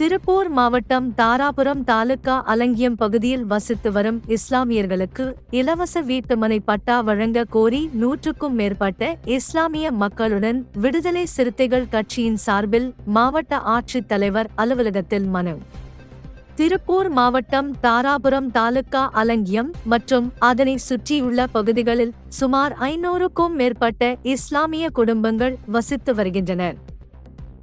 திருப்பூர் மாவட்டம் தாராபுரம் தாலுகா அலங்கியம் பகுதியில் வசித்து வரும் இஸ்லாமியர்களுக்கு இலவச வீட்டுமனை பட்டா வழங்க கோரி நூற்றுக்கும் மேற்பட்ட இஸ்லாமிய மக்களுடன் விடுதலை சிறுத்தைகள் கட்சியின் சார்பில் மாவட்ட ஆட்சித் தலைவர் அலுவலகத்தில் மனு. திருப்பூர் மாவட்டம் தாராபுரம் தாலுகா அலங்கியம் மற்றும் அதனை சுற்றியுள்ள பகுதிகளில் சுமார் ஐநூறுக்கும் மேற்பட்ட இஸ்லாமிய குடும்பங்கள் வசித்து வருகின்றனர்.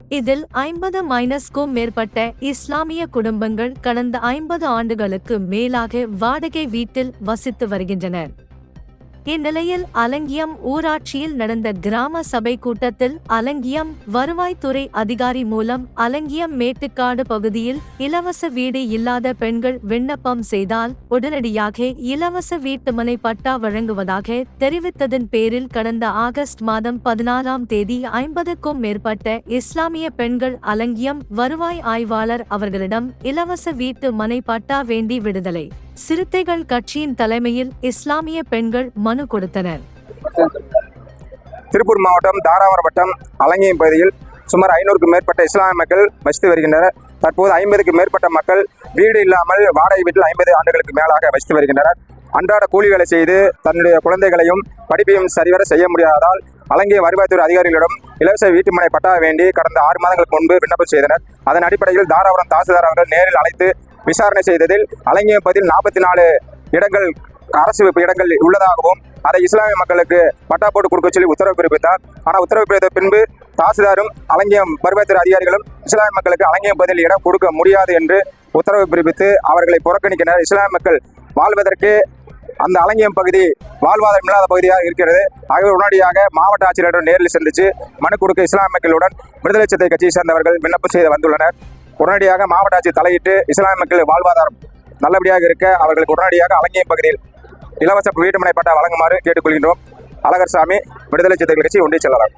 இதில் ஐம்பது மைனஸ்க்கும் மேற்பட்ட இஸ்லாமிய குடும்பங்கள் கடந்த ஐம்பது ஆண்டுகளுக்கு மேலாக வாடகை வீட்டில் வசித்து வருகின்றனர். இந்நிலையில் அலங்கியம் ஊராட்சியில் நடந்த கிராம சபை கூட்டத்தில் அலங்கியம் வருவாய்த்துறை அதிகாரி மூலம் அலங்கியம் மேட்டுக்காடு பகுதியில் இலவச வீடு இல்லாத பெண்கள் விண்ணப்பம் செய்தால் உடனடியாக இலவச வீட்டுமனை பட்டா வழங்குவதாக தெரிவித்ததன் பேரில் கடந்த ஆகஸ்ட் மாதம் பதினாறாம் தேதி ஐம்பதுக்கும் மேற்பட்ட இஸ்லாமிய பெண்கள் அலங்கியம் வருவாய் ஆய்வாளர் அவர்களிடம் இலவச வீட்டு மனை பட்டா வேண்டி விடுதலை சிறுத்தைகள் கட்சியின் தலைமையில் இஸ்லாமிய பெண்கள் மனு கொடுத்தனர். திருப்பூர் மாவட்டம் தாராவரம் வட்டம் அலங்கியம் பகுதியில் சுமார் ஐநூறுக்கும் மேற்பட்ட இஸ்லாமிய மக்கள் வசித்து வருகின்றனர். தற்போது ஐம்பதுக்கு மேற்பட்ட மக்கள் வீடு இல்லாமல் வாடகை வீட்டில் ஐம்பது ஆண்டுகளுக்கு மேலாக வசித்து வருகின்றனர். அன்றாட கூலி வேலை செய்து தன்னுடைய குழந்தைகளையும் படிப்பையும் சரிவர செய்ய முடியாததால் அலங்கிய வருவாய்த்துறை அதிகாரிகளிடம் இலவச வீட்டுமனை பட்டா வேண்டி கடந்த ஆறு மாதங்களுக்கு முன்பு விண்ணப்பம் செய்தனர். அதன் அடிப்படையில் தாராபுரம் தாசில்தார் அவர்கள் நேரில் அழைத்து விசாரணை செய்ததில் அலங்கியம் பதில் நாற்பத்தி நாலு இடங்கள் அரசு இடங்கள் உள்ளதாகவும் அதை இஸ்லாமிய மக்களுக்கு பட்டா போட்டு கொடுக்க சொல்லி உத்தரவு பிறப்பித்தார். ஆனால் உத்தரவு பிறப்பித்த பின்பு தாசில்தாரும் அலங்கியம் வருவாய்த்துறை அதிகாரிகளும் இஸ்லாமிய மக்களுக்கு அலங்கியம் பதில் இடம் கொடுக்க முடியாது என்று உத்தரவு பிறப்பித்து அவர்களை புறக்கணிக்கினர் இஸ்லாமிய மக்கள் வாழ்வதற்கு அந்த அலங்கியம் பகுதி வாழ்வாதாரம் இல்லாத பகுதியாக இருக்கிறது. ஆகவே உடனடியாக மாவட்ட ஆட்சியரிடம் நேரில் சந்தித்து மனு கொடுக்க இஸ்லாமிய மக்களுடன் விடுதலை சிறுத்தை கட்சியை சேர்ந்தவர்கள் விண்ணப்பம் செய்து வந்துள்ளனர். உடனடியாக மாவட்ட ஆட்சியர் தலையிட்டு இஸ்லாமிய மக்கள் வாழ்வாதாரம் நல்லபடியாக இருக்க அவர்களுக்கு உடனடியாக அலங்கியம் பகுதியில் இலவச வீட்டுமனை பட்டா வழங்குமாறு கேட்டுக்கொள்கின்றோம். அழகர் சாமி விடுதலை சிறுத்தைகள் கட்சி ஒன்றிய செயலாளர்.